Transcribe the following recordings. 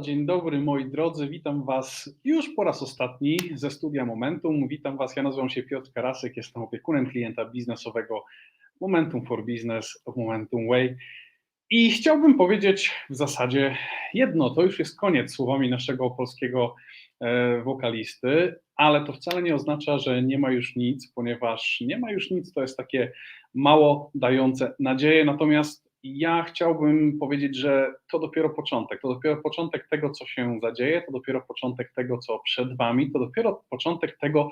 dzień dobry moi drodzy, witam Was już po raz ostatni ze studia Momentum. Witam Was, ja nazywam się Piotr Karasek, jestem opiekunem klienta biznesowego Momentum for Business w Momentum Way. I chciałbym powiedzieć w zasadzie jedno, to już jest koniec słowami naszego polskiego e, wokalisty, ale to wcale nie oznacza, że nie ma już nic, ponieważ nie ma już nic, to jest takie mało dające nadzieję, natomiast ja chciałbym powiedzieć, że to dopiero początek. To dopiero początek tego, co się zadzieje, to dopiero początek tego, co przed Wami, to dopiero początek tego,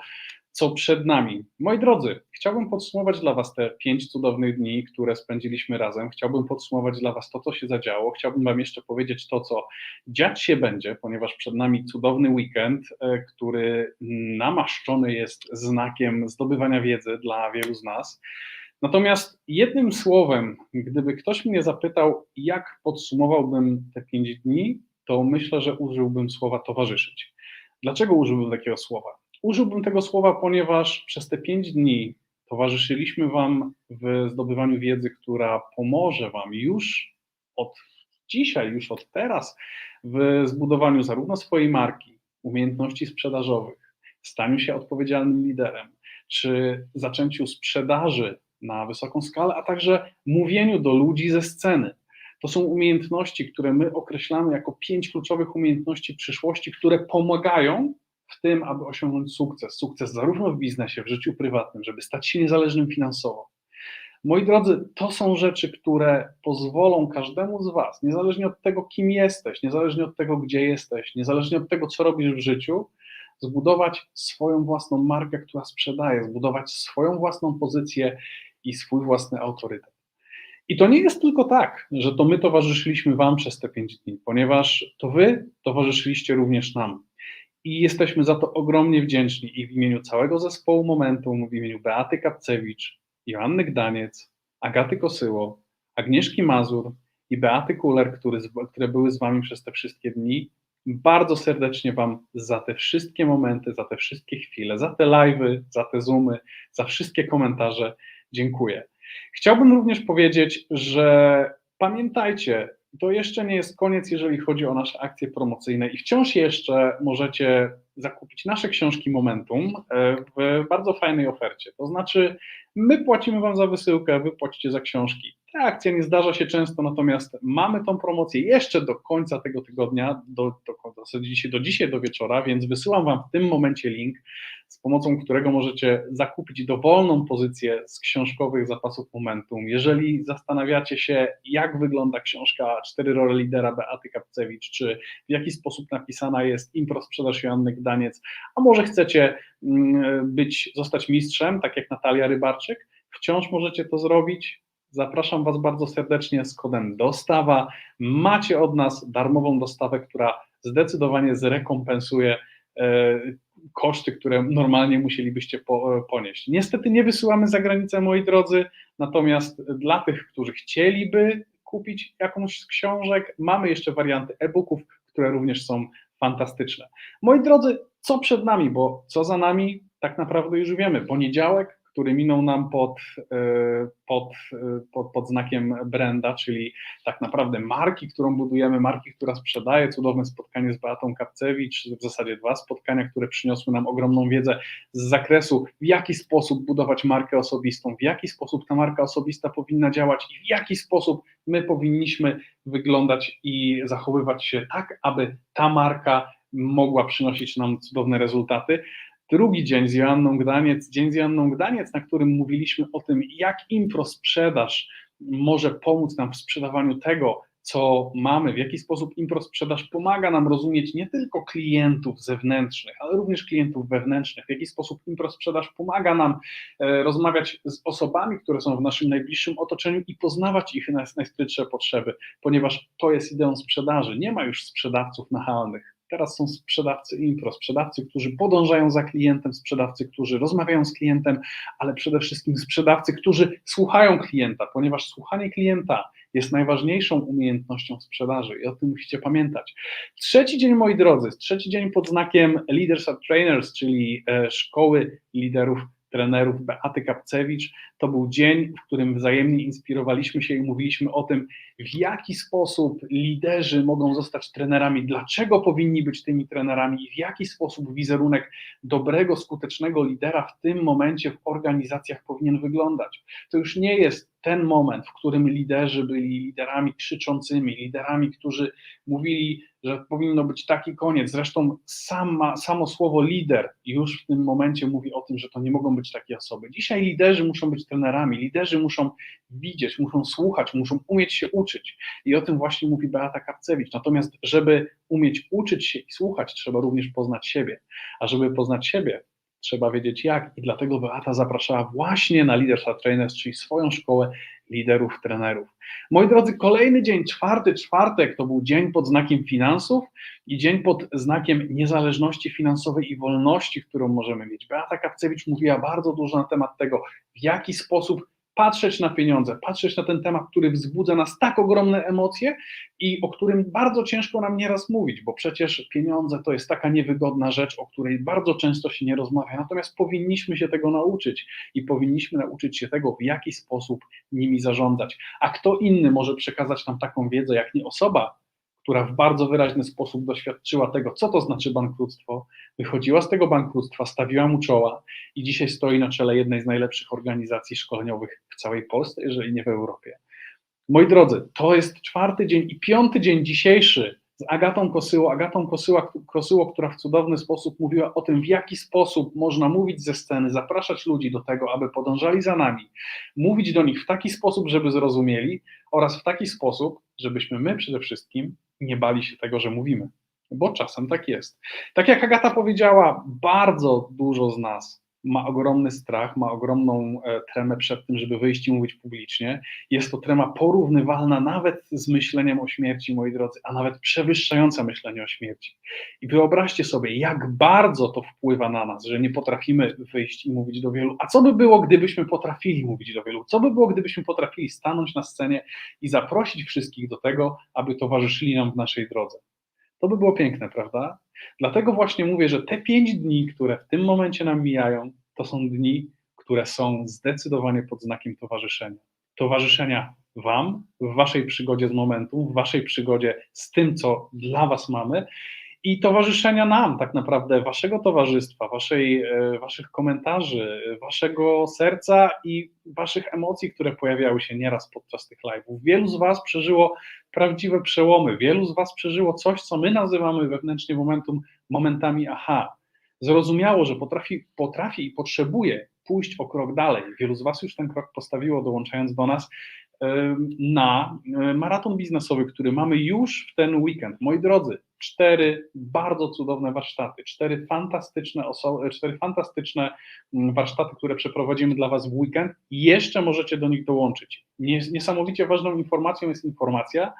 co przed nami. Moi drodzy, chciałbym podsumować dla Was te pięć cudownych dni, które spędziliśmy razem. Chciałbym podsumować dla Was to, co się zadziało. Chciałbym Wam jeszcze powiedzieć to, co dziać się będzie, ponieważ przed nami cudowny weekend, e, który namaszczony jest znakiem zdobywania wiedzy dla wielu z nas. Natomiast jednym słowem, gdyby ktoś mnie zapytał, jak podsumowałbym te pięć dni, to myślę, że użyłbym słowa towarzyszyć. Dlaczego użyłbym takiego słowa? Użyłbym tego słowa, ponieważ przez te pięć dni towarzyszyliśmy Wam w zdobywaniu wiedzy, która pomoże Wam już od dzisiaj, już od teraz w zbudowaniu zarówno swojej marki, umiejętności sprzedażowych, staniu się odpowiedzialnym liderem, czy zaczęciu sprzedaży na wysoką skalę, a także mówieniu do ludzi ze sceny. To są umiejętności, które my określamy jako pięć kluczowych umiejętności przyszłości, które pomagają w tym, aby osiągnąć sukces. Sukces zarówno w biznesie, w życiu prywatnym, żeby stać się niezależnym finansowo. Moi drodzy, to są rzeczy, które pozwolą każdemu z Was, niezależnie od tego, kim jesteś, niezależnie od tego, gdzie jesteś, niezależnie od tego, co robisz w życiu, zbudować swoją własną markę, która sprzedaje, zbudować swoją własną pozycję i swój własny autorytet. I to nie jest tylko tak, że to my towarzyszyliśmy Wam przez te pięć dni, ponieważ to Wy towarzyszyliście również nam. I jesteśmy za to ogromnie wdzięczni i w imieniu całego zespołu Momentum, w imieniu Beaty Kapcewicz, Joanny Gdaniec, Agaty Kosyło, Agnieszki Mazur i Beaty Kuler, który, które były z Wami przez te wszystkie dni, bardzo serdecznie Wam za te wszystkie momenty, za te wszystkie chwile, za te live'y, za te zoomy, za wszystkie komentarze dziękuję. Chciałbym również powiedzieć, że pamiętajcie, to jeszcze nie jest koniec, jeżeli chodzi o nasze akcje promocyjne i wciąż jeszcze możecie zakupić nasze książki Momentum e, w bardzo fajnej ofercie. To znaczy, my płacimy Wam za wysyłkę, Wy płacicie za książki. Ta akcja nie zdarza się często, natomiast mamy tą promocję jeszcze do końca tego tygodnia, do, do, do, do dzisiaj do wieczora, więc wysyłam Wam w tym momencie link z pomocą którego możecie zakupić dowolną pozycję z książkowych zapasów Momentum. Jeżeli zastanawiacie się, jak wygląda książka Cztery role lidera Beaty Kapcewicz, czy w jaki sposób napisana jest Impro Joanny Gdaniec, a może chcecie mm, być, zostać mistrzem, tak jak Natalia Rybarczyk, wciąż możecie to zrobić. Zapraszam Was bardzo serdecznie z kodem dostawa. Macie od nas darmową dostawę, która zdecydowanie zrekompensuje e, koszty, które normalnie musielibyście po, ponieść. Niestety nie wysyłamy za granicę, moi drodzy, natomiast dla tych, którzy chcieliby kupić jakąś z książek, mamy jeszcze warianty e-booków, które również są fantastyczne. Moi drodzy, co przed nami, bo co za nami tak naprawdę już wiemy. Poniedziałek, który minął nam pod, e, pod, e, pod, pod znakiem branda, czyli tak naprawdę marki, którą budujemy, marki, która sprzedaje, cudowne spotkanie z Beatą Kapcewicz, w zasadzie dwa spotkania, które przyniosły nam ogromną wiedzę z zakresu, w jaki sposób budować markę osobistą, w jaki sposób ta marka osobista powinna działać i w jaki sposób my powinniśmy wyglądać i zachowywać się tak, aby ta marka mogła przynosić nam cudowne rezultaty. Drugi dzień z Joanną Gdaniec, dzień z Joanną Gdaniec, na którym mówiliśmy o tym, jak impro sprzedaż może pomóc nam w sprzedawaniu tego, co mamy, w jaki sposób impro sprzedaż pomaga nam rozumieć nie tylko klientów zewnętrznych, ale również klientów wewnętrznych, w jaki sposób impro sprzedaż pomaga nam e, rozmawiać z osobami, które są w naszym najbliższym otoczeniu i poznawać ich najskrytsze potrzeby, ponieważ to jest ideą sprzedaży. Nie ma już sprzedawców nachalnych. Teraz są sprzedawcy impro, sprzedawcy, którzy podążają za klientem, sprzedawcy, którzy rozmawiają z klientem, ale przede wszystkim sprzedawcy, którzy słuchają klienta, ponieważ słuchanie klienta jest najważniejszą umiejętnością sprzedaży i o tym musicie pamiętać. Trzeci dzień, moi drodzy, trzeci dzień pod znakiem Leaders and Trainers, czyli e, szkoły liderów trenerów Beaty Kapcewicz. To był dzień, w którym wzajemnie inspirowaliśmy się i mówiliśmy o tym, w jaki sposób liderzy mogą zostać trenerami, dlaczego powinni być tymi trenerami i w jaki sposób wizerunek dobrego, skutecznego lidera w tym momencie w organizacjach powinien wyglądać. To już nie jest ten moment, w którym liderzy byli liderami krzyczącymi, liderami, którzy mówili, że powinno być taki koniec. Zresztą sama, samo słowo lider już w tym momencie mówi o tym, że to nie mogą być takie osoby. Dzisiaj liderzy muszą być trenerami, liderzy muszą widzieć, muszą słuchać, muszą umieć się uczyć. I o tym właśnie mówi Beata Kapcewicz. Natomiast, żeby umieć uczyć się i słuchać, trzeba również poznać siebie. A żeby poznać siebie, trzeba wiedzieć jak. I dlatego Beata zapraszała właśnie na Leadership Trainers, czyli swoją szkołę liderów, trenerów. Moi drodzy, kolejny dzień, czwarty czwartek, to był dzień pod znakiem finansów i dzień pod znakiem niezależności finansowej i wolności, którą możemy mieć. Beata Kapcewicz mówiła bardzo dużo na temat tego, w jaki sposób patrzeć na pieniądze, patrzeć na ten temat, który wzbudza nas tak ogromne emocje i o którym bardzo ciężko nam nieraz mówić, bo przecież pieniądze to jest taka niewygodna rzecz, o której bardzo często się nie rozmawia, natomiast powinniśmy się tego nauczyć i powinniśmy nauczyć się tego, w jaki sposób nimi zarządzać. A kto inny może przekazać nam taką wiedzę, jak nie osoba, która w bardzo wyraźny sposób doświadczyła tego, co to znaczy bankructwo, wychodziła z tego bankructwa, stawiła mu czoła i dzisiaj stoi na czele jednej z najlepszych organizacji szkoleniowych w całej Polsce, jeżeli nie w Europie. Moi drodzy, to jest czwarty dzień i piąty dzień dzisiejszy z Agatą Kosyło, Agatą Kosyła, Kosyło, która w cudowny sposób mówiła o tym, w jaki sposób można mówić ze sceny, zapraszać ludzi do tego, aby podążali za nami, mówić do nich w taki sposób, żeby zrozumieli oraz w taki sposób, żebyśmy my przede wszystkim nie bali się tego, że mówimy, bo czasem tak jest. Tak jak Agata powiedziała, bardzo dużo z nas ma ogromny strach, ma ogromną e, tremę przed tym, żeby wyjść i mówić publicznie. Jest to trema porównywalna nawet z myśleniem o śmierci, moi drodzy, a nawet przewyższająca myślenie o śmierci. I wyobraźcie sobie, jak bardzo to wpływa na nas, że nie potrafimy wyjść i mówić do wielu. A co by było, gdybyśmy potrafili mówić do wielu? Co by było, gdybyśmy potrafili stanąć na scenie i zaprosić wszystkich do tego, aby towarzyszyli nam w naszej drodze? To by było piękne, prawda? Dlatego właśnie mówię, że te pięć dni, które w tym momencie nam mijają, to są dni, które są zdecydowanie pod znakiem towarzyszenia. Towarzyszenia Wam w Waszej przygodzie z momentum, w Waszej przygodzie z tym, co dla Was mamy i towarzyszenia nam, tak naprawdę, Waszego towarzystwa, waszej, e, Waszych komentarzy, Waszego serca i Waszych emocji, które pojawiały się nieraz podczas tych live'ów. Wielu z Was przeżyło prawdziwe przełomy. Wielu z Was przeżyło coś, co my nazywamy wewnętrznie momentum, momentami aha. Zrozumiało, że potrafi, potrafi i potrzebuje pójść o krok dalej. Wielu z Was już ten krok postawiło, dołączając do nas na maraton biznesowy, który mamy już w ten weekend. Moi drodzy, cztery bardzo cudowne warsztaty, cztery fantastyczne, osoby, cztery fantastyczne mm, warsztaty, które przeprowadzimy dla Was w weekend. Jeszcze możecie do nich dołączyć. Niesamowicie ważną informacją jest informacja,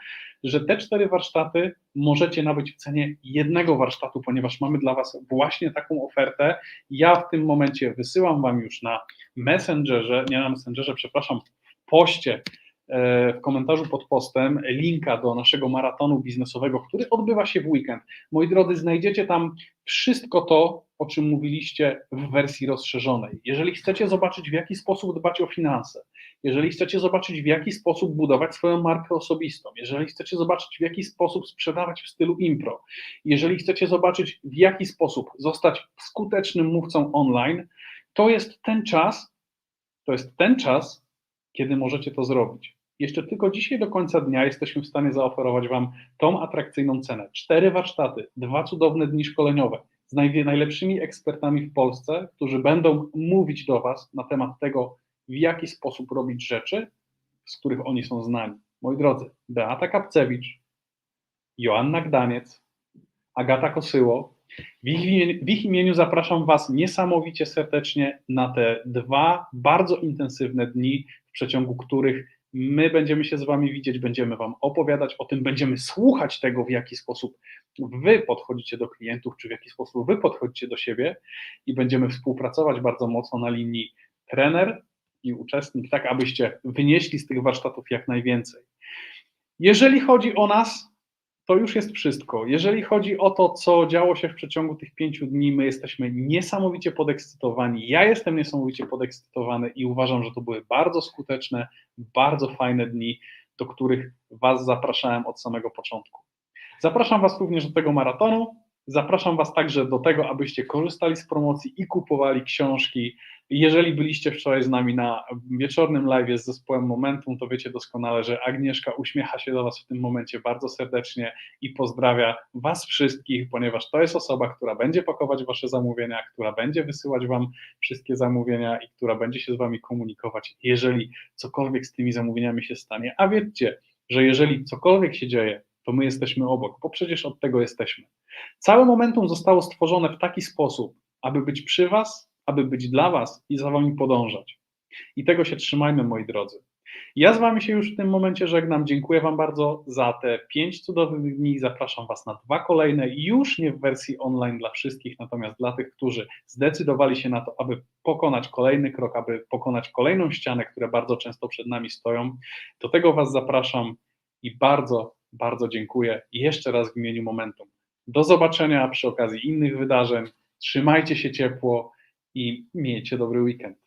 że te cztery warsztaty możecie nabyć w cenie jednego warsztatu, ponieważ mamy dla Was właśnie taką ofertę. Ja w tym momencie wysyłam Wam już na Messengerze, nie na Messengerze, przepraszam, w poście E, w komentarzu pod postem linka do naszego maratonu biznesowego, który odbywa się w weekend. Moi drodzy, znajdziecie tam wszystko to, o czym mówiliście w wersji rozszerzonej. Jeżeli chcecie zobaczyć, w jaki sposób dbać o finanse, jeżeli chcecie zobaczyć, w jaki sposób budować swoją markę osobistą, jeżeli chcecie zobaczyć, w jaki sposób sprzedawać w stylu impro, jeżeli chcecie zobaczyć, w jaki sposób zostać skutecznym mówcą online, to jest ten czas, to jest ten czas, kiedy możecie to zrobić. Jeszcze tylko dzisiaj do końca dnia jesteśmy w stanie zaoferować Wam tą atrakcyjną cenę. Cztery warsztaty, dwa cudowne dni szkoleniowe z najlepszymi ekspertami w Polsce, którzy będą mówić do Was na temat tego, w jaki sposób robić rzeczy, z których oni są znani. Moi drodzy, Beata Kapcewicz, Joanna Gdaniec, Agata Kosyło. W ich, w ich imieniu zapraszam Was niesamowicie serdecznie na te dwa bardzo intensywne dni, w przeciągu których My będziemy się z Wami widzieć, będziemy Wam opowiadać o tym, będziemy słuchać tego, w jaki sposób Wy podchodzicie do klientów, czy w jaki sposób Wy podchodzicie do siebie i będziemy współpracować bardzo mocno na linii trener i uczestnik, tak abyście wynieśli z tych warsztatów jak najwięcej. Jeżeli chodzi o nas, to już jest wszystko. Jeżeli chodzi o to, co działo się w przeciągu tych pięciu dni, my jesteśmy niesamowicie podekscytowani. Ja jestem niesamowicie podekscytowany i uważam, że to były bardzo skuteczne, bardzo fajne dni, do których Was zapraszałem od samego początku. Zapraszam Was również do tego maratonu. Zapraszam Was także do tego, abyście korzystali z promocji i kupowali książki. Jeżeli byliście wczoraj z nami na wieczornym live z zespołem Momentum, to wiecie doskonale, że Agnieszka uśmiecha się do Was w tym momencie bardzo serdecznie i pozdrawia Was wszystkich, ponieważ to jest osoba, która będzie pakować Wasze zamówienia, która będzie wysyłać Wam wszystkie zamówienia i która będzie się z Wami komunikować, jeżeli cokolwiek z tymi zamówieniami się stanie. A wiedzcie, że jeżeli cokolwiek się dzieje, to my jesteśmy obok, bo przecież od tego jesteśmy. Całe momentum zostało stworzone w taki sposób, aby być przy Was, aby być dla Was i za Wami podążać. I tego się trzymajmy, moi drodzy. Ja z Wami się już w tym momencie żegnam. Dziękuję Wam bardzo za te pięć cudownych dni. Zapraszam Was na dwa kolejne, już nie w wersji online dla wszystkich, natomiast dla tych, którzy zdecydowali się na to, aby pokonać kolejny krok, aby pokonać kolejną ścianę, które bardzo często przed nami stoją. Do tego Was zapraszam i bardzo, bardzo dziękuję jeszcze raz w imieniu Momentum. Do zobaczenia przy okazji innych wydarzeń. Trzymajcie się ciepło i miejcie dobry weekend.